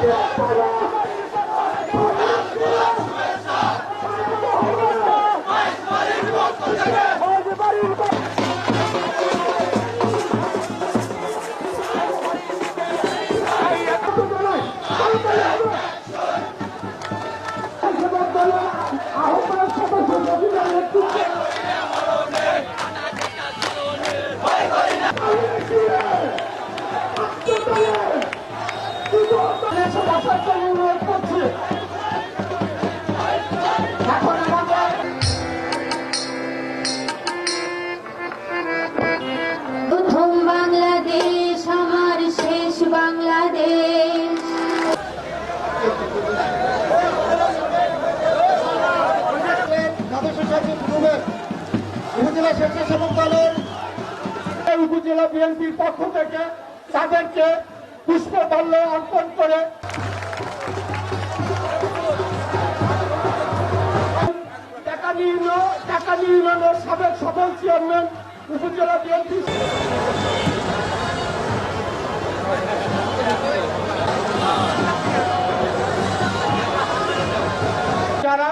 আহ্বায়ক উপজেলা স্বেচ্ছাসেবক দলের উপজেলা বিএনপির পক্ষ থেকে তাদেরকে পুষ্পমাল্য অর্পণ করে। টাকা টাকা সাবেক সফল চেয়ারম্যান, উপজেলা বিএনপি। যারা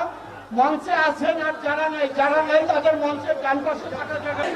মঞ্চে আছেন আর যারা নেই যারা নেই, তাদের মঞ্চের ডান পাশে থাকা জায়গায়